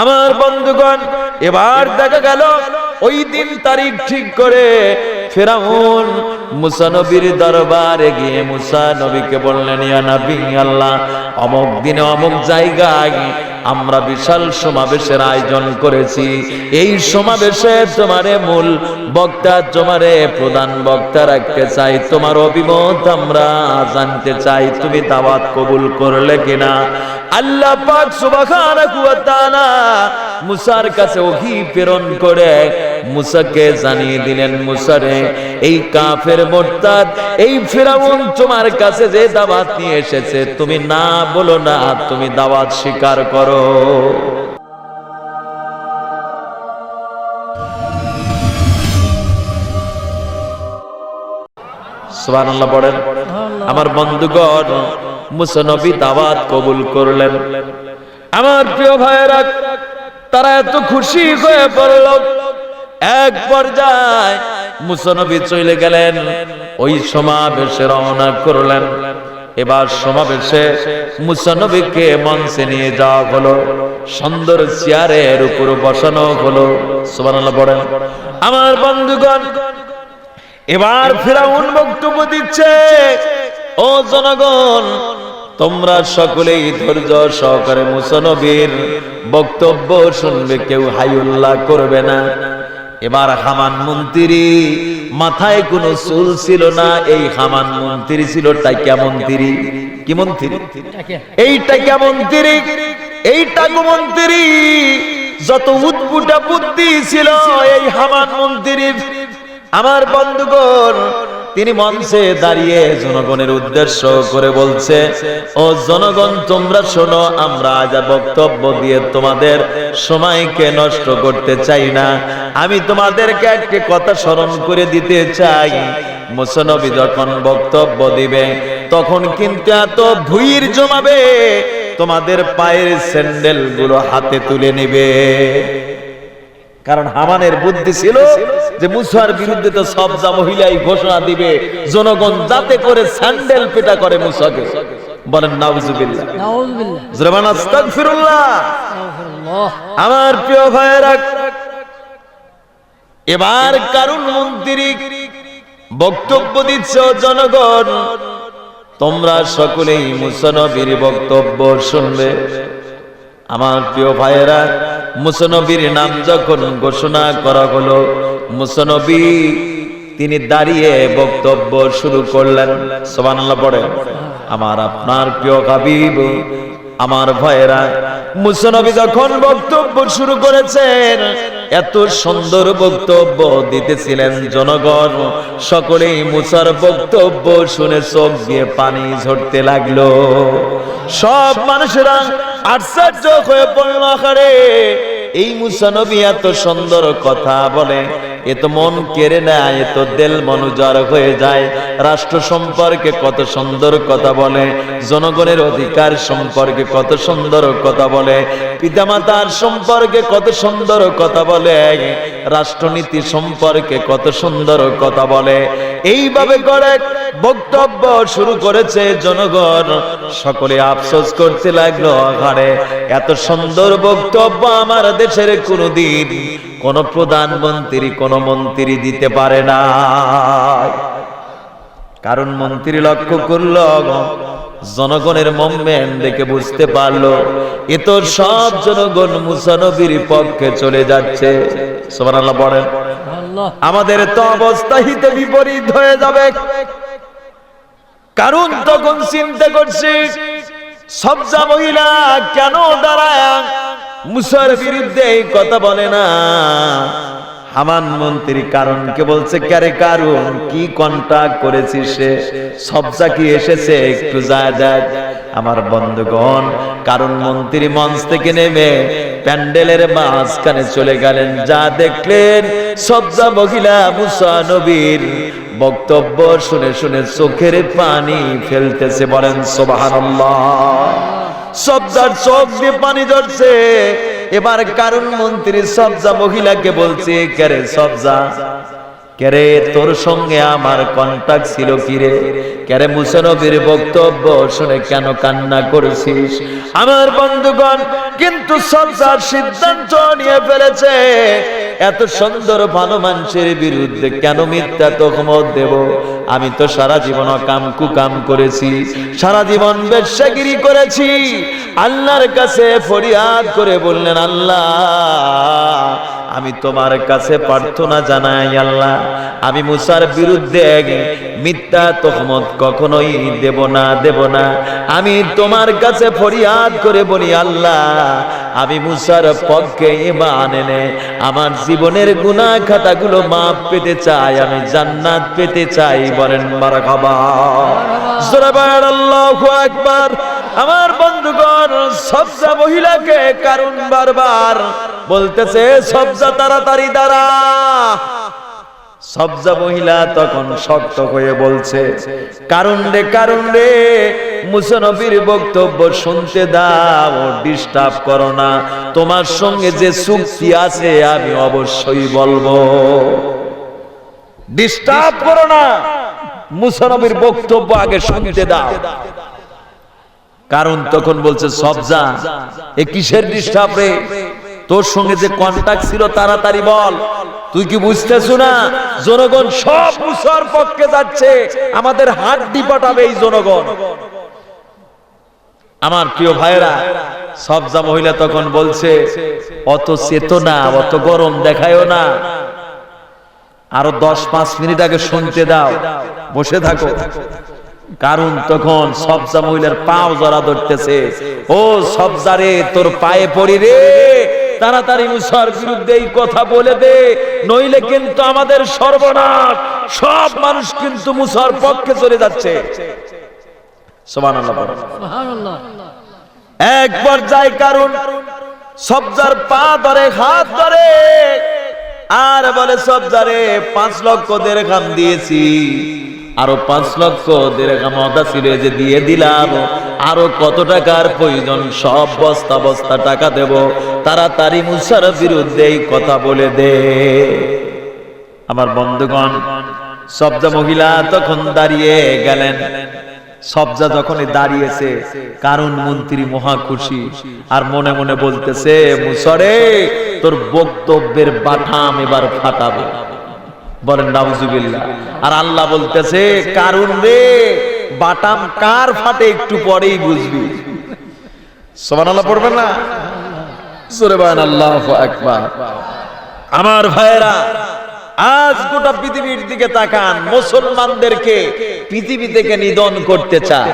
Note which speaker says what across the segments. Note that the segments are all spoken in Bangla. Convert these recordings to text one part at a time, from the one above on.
Speaker 1: আমার বন্ধুগণ, এবার দেখা গেল ওই দিন তারিখ ঠিক করে ফেরাউন মুসা নবীর দরবারে গিয়ে মুসা নবীকে বললেন, ইয়া নবী আল্লাহ, অমুক দিনে অমুক জায়গায় আমরা বিশাল সমাবেশের আয়োজন করেছি। এই সমাবেশে তোমারে মূল বক্তা, তোমারে প্রধান বক্তা রাখতে চাই। তোমার অভিমত আমরা জানতে চাই, তুমি দাওয়াত কবুল করলে কিনা। আল্লাহ পাক সুবহানাহু ওয়া তাআলা মুসার কাছে ওহী প্রেরণ করে মুসাকে জানিয়ে দিলেন, মুসারে, এই কাফের মোরতাদ, এই ফেরাউন তোমার কাছে যে দাওয়াত নিয়ে এসেছে, তুমি না বলো না তুমি দাওয়াত স্বীকার করো। আমার বন্ধুগণ, মুসা নবী দাওয়াত কবুল করলেন। আমার প্রিয় ভাইয়েরা, তারা এত খুশি হয়ে পড়ল এক পর্যায়ে মুসনবী চলে গেলেন। ওই সমাবেশে রওনা করলেন। এবার সমাবেশে মুসনবীকে মঞ্চে নিয়ে যাওয়া হলো। সুন্দর চেয়ারের উপর বসানো হলো। সুবহানাল্লাহ আমার বন্ধুগণ, এবার ফেরাউন বক্তব্য দিচ্ছে, ও জনগণ, তোমরা সকলেই ধৈর্য সহকারে মুসনবীর বক্তব্য শুনবে, কেউ হাইউল্লাহ করবে না। এবার হামান মন্ত্রী, মাথায় কোনো চুল ছিল না, এই হামান মন্ত্রী ছিল টাইকা মন্ত্রী? কি মন্ত্রী? এই টাইকা মন্ত্রী? এই টাকু মন্ত্রী, যত উৎপুটা বুদ্ধি ছিল, এই হামান মন্ত্রীর। আমার বন্ধুগণ তিনি মঞ্চে দাঁড়িয়ে জনগণের উদ্দেশ্য করে বলছে, ও জনগণ, তোমরা শোনো, আমরা আজ বক্তব্য দিয়ে তোমাদের সময়কে নষ্ট করতে চাই না। আমি তোমাদেরকে একটি কথা স্মরণ করে দিতে চাই। মুসনবী যখন বক্তব্য দিবে, তখন কিন্তু এত ভুইর জমাবে, তোমাদের পায়ের স্যান্ডেলগুলো হাতে তুলে নিবে। কারণ হামানের বুদ্ধি ছিল যে মুসার বিরুদ্ধে তো সবজা মহিলাই ঘোষণা দিবে জনগণ যাতে করে স্যান্ডেল পেটা করে মুসাকে। বলেন নাউজুবিল্লাহ।
Speaker 2: নাউজুবিল্লাহ।
Speaker 1: আস্তাগফিরুল্লাহ।
Speaker 2: আস্তাগফিরুল্লাহ।
Speaker 1: আমার প্রিয় ভাইয়েরা এবার কারুন মন্ত্রী বক্তব্য দিচ্ছে ও জনগণ তোমরা সকলেই মুসানবীর বক্তব্য শুনবে। আমার প্রিয় ভাইয়েরা মুসনবীর নাম যখন ঘোষণা করা হলো, মুসনবী তিনি দাঁড়িয়ে বক্তব্য শুরু করলেন। সোবানাল্লাহ আমার আপনার প্রিয় হাবিব, আমার ভয়েরা মুসনবী যখন বক্তব্য শুরু করেছেন, এত সুন্দর বক্তব্য দিতেছিলেন জনগণ। সকলেই মুসার বক্তব্য শুনে চোখ দিয়ে পানি ঝরতে লাগল। সব মানুষেরা আশ্চর্য হয়ে পড়ল এই মুসানবী এত সুন্দর কথা বলে। এ তো মন কেড়ে নেয়, এ তো দেল মনুজার হয়ে যায়। রাষ্ট্র সম্পর্কে কত সুন্দর কথা বলে, জনগণের অধিকার সম্পর্কে কত সুন্দর কথা বলে, পিতামাতার সম্পর্কে কত সুন্দর কথা বলে, রাষ্ট্রনীতি সম্পর্কে কত সুন্দর কথা বলে। এইভাবে করে বক্তব্য শুরু করেছে জনগণ। সকলে আফসোস করতে লাগল আঘারে এত সুন্দর বক্তব্য আমার দেশের কোনদিন কোন প্রধানমন্ত্রী কোন মন্ত্রী দিতে পারে না। কারণ মন্ত্রী লক্ষ্য করল জনগণের মুভমেন্ট দেখে বুঝতে পারল এ তো সব জনগণ মুসানবীর পক্ষে চলে যাচ্ছে। বলেন। আমাদের তো অবস্থা হিতে বিপরীত হয়ে যাবে। কারণ তখন চিন্তা করছি সবজা মহিলা কেন দাঁড়ায়? মুসার বিরুদ্ধে এই কথা বলে না। হামান মন্ত্রী কারণকে বলছে, কারে কারণ কি কন্টাক্ট করেছি সে? সবজা কি এসেছে, একটু যায় যায় আমার বন্ধুগণ, কারণ মন্ত্রী মঞ্চ থেকে নেমে প্যান্ডেলের মাঝখানে চলে গেলেন। যা দেখলেন সবজা মহিলা মুসা নবীর বক্তব্য শুনে শুনে চোখের পানি ফেলতেছে, বলেন সোবাহান্লাহ সবজার চোখ দিয়ে পানি ধরছে। এবার কারণ মন্ত্রী সবজা মহিলাকে বলছে কেরে সবজা? কেরে তোর সঙ্গে আমার কন্টাক্ট ছিল কিরে কেরে মুসানবীর বক্তব্য শুনে কেন কান্না করেছিস? আমার বন্ধুগণ, কিন্তু সবজার সিদ্ধান্ত নিয়ে ফেলেছে। এত সুন্দর ভালো মানুষের বিরুদ্ধে কেন মিথ্যা তহমত দেব? আমি তো সারা জীবন কাম কুকাম করেছি। সারা জীবন বেশ্যাগিরি করেছি। আল্লাহর কাছে ফরিয়াদ করে বললেন, আল্লাহ আমি তোমার কাছে প্রার্থনা জানাই আল্লাহ। আমি মুসার বিরুদ্ধে মিথ্যা তহমত কখনোই দেব না দেব না। আমি তোমার কাছে ফরিয়াদ করে বলি আল্লাহ আমি মুসার পক্ষে ইমান এনে আমার জীবনের গুনাহ খাতাগুলো মাপ পেতে চাই আমি জান্নাত পেতে চাই বলেন মারহাবা জোরে আল্লাহু আকবার। আমার বন্ধুগণ, সবজা মহিলাকে কারণ বারবার। বলতেছে, সবজা তাড়াতাড়ি দাঁড়া। সবজা মহিলা তখন শক্ত হয়ে বলছে কারণ রে কারণ রে, মুসনবীর বক্তব্য শুনতে দাও ডিস্টার্ব করো না। তোমার সঙ্গে যে চুক্তি আছে, আমি অবশ্যই বলব। ডিস্টার্ব করো না। মুসনবীর বক্তব্য আগে শুনতে দাও। কারণ তখন বলছে সবজা এ কিসের ডিস্টার্ব রে? তোর সঙ্গে যে কন্টাক্ট ছিল তাড়াতাড়ি বল। তুই কি বুঝতেছো না? জনগণ সব মুসার পক্ষে যাচ্ছে। আমাদের হাড্ডি পাঠাবে এই জনগণ। আমার প্রিয় ভাইরা সবজা মহিলা তখন বলছে অত চেতনা অত গরম দেখায়ও না। আরও দশ পাঁচ মিনিট আগে শুনতে দাও বসে থাকো। কারণ তখন সবজা মহিলার পাও জড়া ধরতেছে। ও সবজারে তোর পায়ে পড়ি রে। তাড়াতাড়ি মুসার বিরুদ্ধে এই কথা বলে দে। নইলে কিন্তু আমাদের সর্বনাশ। সব মানুষ কিন্তু মুসার পক্ষে চলে যাচ্ছে। এক পর্যায়ে কারণ সবজার পা ধরে হাত ধরে। আর বলে সবজারে পাঁচ লক্ষ দেড় খান দিয়েছি। আরও পাঁচ লক্ষ দেড় ছিল যে দিয়ে দিলাম। আরও কত টাকার প্রয়োজন? সব বস্তা বস্তা টাকা দেব। তাড়াতাড়ি মুসার বিরুদ্ধে কথা বলে দে। আমার বন্ধুগণ, সবজা মহিলা তখন দাঁড়িয়ে গেলেন। সবজা যখনই দাঁড়িয়েছে কারণ মন্ত্রী মহা খুশি। আর মনে মনে বলতেছে, মুসরে, তোর বক্তব্যের বাঠাম এবার ফাটাবে। বলেন, নাউজুবিল্লাহ। আর আল্লাহ বলতেছে কারণ রে, বাটাম কার ফাটে একটু পরেই বুঝবি। সুবহানাল্লাহ পড়বে না? জোরে বলেন আল্লাহু আকবার। আমার ভাইয়েরা, আজ গোটা পৃথিবীর দিকে তাকান, মুসলমানদেরকে পৃথিবী থেকে নিধন করতে চায়।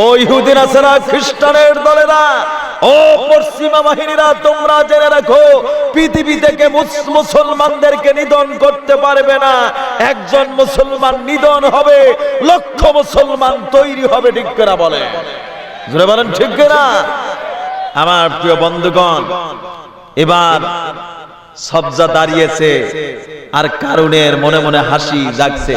Speaker 1: ও ইহুদিন খ্রিস্টানের দলেরা? ও পশ্চিমা তোমরা জেনে রাখো, পৃথিবী থেকে মুসলমানদেরকে নিধন করতে পারবে না। একজন মুসলমান নিধন হবে মুসলমান তৈরি হবে, ঠিক বলে? বলেন, ঠিক আমার প্রিয় বন্ধুগণ, এবার সবজা দাঁড়িয়েছে, আর কারুনের মনে মনে হাসি জাগছে।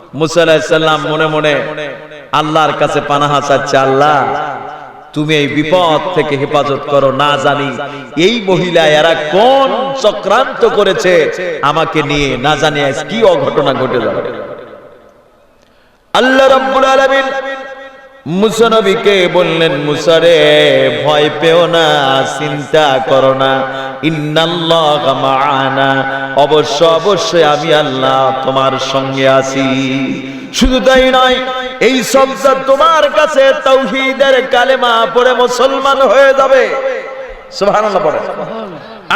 Speaker 1: মুসা মনে মনে আল্লাহর কাছে পানাহা চাচ্ছে, আল্লাহ, তুমি এই বিপদ থেকে হেফাজত করো, না জানি এই মহিলা এরা কোন চক্রান্ত করেছে, আমাকে নিয়ে না জানি কি অঘটনা ঘটে যাবে আল্লাহ রাব্বুল আলামিন মুসা নবীকে বললেন মুসারে ভয় পেও না, চিন্তা করো না। ইন্নাল্লাহ অবশ্য, অবশ্যই আমি আল্লাহ তোমার সঙ্গে আছি। শুধু তাই নয়, এই সবজা তোমার কাছে তৌহিদের কালেমা পড়ে মুসলমান হয়ে যাবে।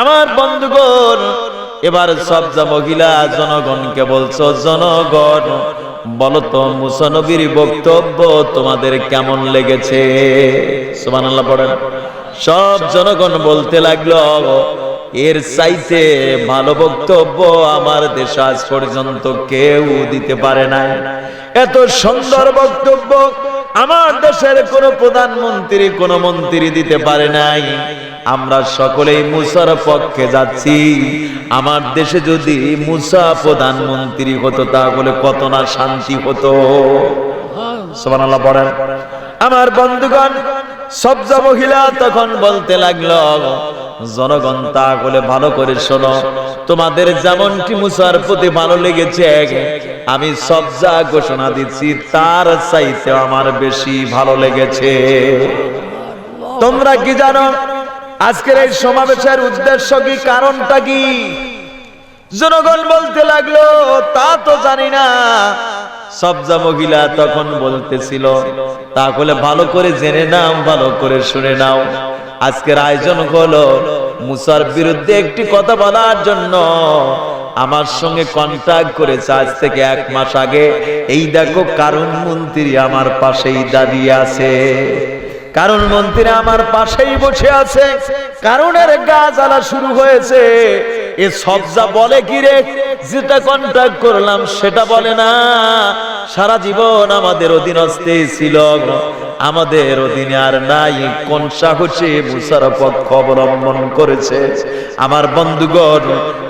Speaker 1: আমার বন্ধুগণ, এবার সবজা মহিলা জনগণকে বলছো, জনগণ বলো তো মুসানবীর বক্তব্য তোমাদের কেমন লেগেছে? সুবহানাল্লাহ পড়েন। সব জনগণ বলতে লাগল, এর চাইতে ভালো বক্তব্য আমার দেশে আজ পর্যন্ত কেউ দিতে পারে নাই। এত সুন্দর বক্তব্য আমার দেশের কোন প্রধানমন্ত্রী, কোন মন্ত্রী দিতে পারে নাই। আমরা সকলেই মুসার পক্ষে যাচ্ছি। আমার দেশে যদি মুসা প্রধানমন্ত্রী হতো, তাহলে কত না শান্তি হতো। পড়েন। আমার বন্ধুগণ, সবজা মহিলা তখন বলতে লাগল, জনগণ তা বলে ভালো করে শোনো, তোমাদের যেমনটি মুসার প্রতি ভালো লেগেছে, আমি সবজা ঘোষণা দিচ্ছি, তার চাইতে আমার বেশি ভালো লেগেছে। তোমরা কি জানো আজকের এই সমাবেশের উদ্দেশ্য কি, কারণটা কি? জনগণ বলতে লাগল, তা তো জানি না। সবজা মহিলা তখন বলতেছিল তাহলে ভালো করে জেনে নাও, ভালো করে শুনে নাও। আজকের আয়োজন হলো মুসার বিরুদ্ধে একটি কথা বলার জন্য। আমার সঙ্গে কন্ট্যাক্ট করেছে আজ থেকে এক মাস আগে। এই দেখো কারণ মন্ত্রী আমার পাশেই দাঁড়িয়ে আছে। কারণ মন্ত্রী আমার পাশেই বসে আছে। কারণের গা জ্বালা শুরু হয়েছে। এ সবজা বলে কি রে? যেটা কন্ট্যাক্ট করলাম সেটা বলে না। সারা জীবন আমাদের অধীনস্থে ছিল। আমাদের অধীনে আর নাই। কোন সাহসে মুসার পক্ষ অবলম্বন করেছে? আমার বন্ধুগণ,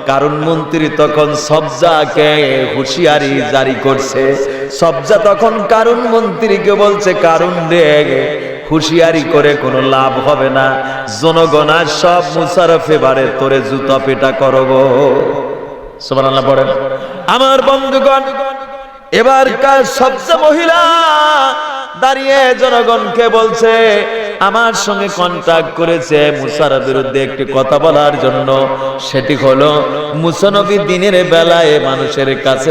Speaker 1: কারণ মন্ত্রী তখন সবজাকে হুঁশিয়ারি জারি করছে। সবজা তখন কারণ মন্ত্রীকে বলছে, কারণ রে হুঁশিয়ারি করে কোনো লাভ হবে না। জনগণ আর সব মুসার ফেভারে তোরে জুতা পেটা করব। আমার বন্ধুগণ এবার কার সবচেয়ে মহিলা দাঁড়িয়ে জনগণকে বলছে, আমার সঙ্গে কন্ট্যাক্ট করেছে মুসার বিরুদ্ধে একটি কথা বলার জন্য। সেটি হলো, মুসানবী দিনের বেলায় মানুষের কাছে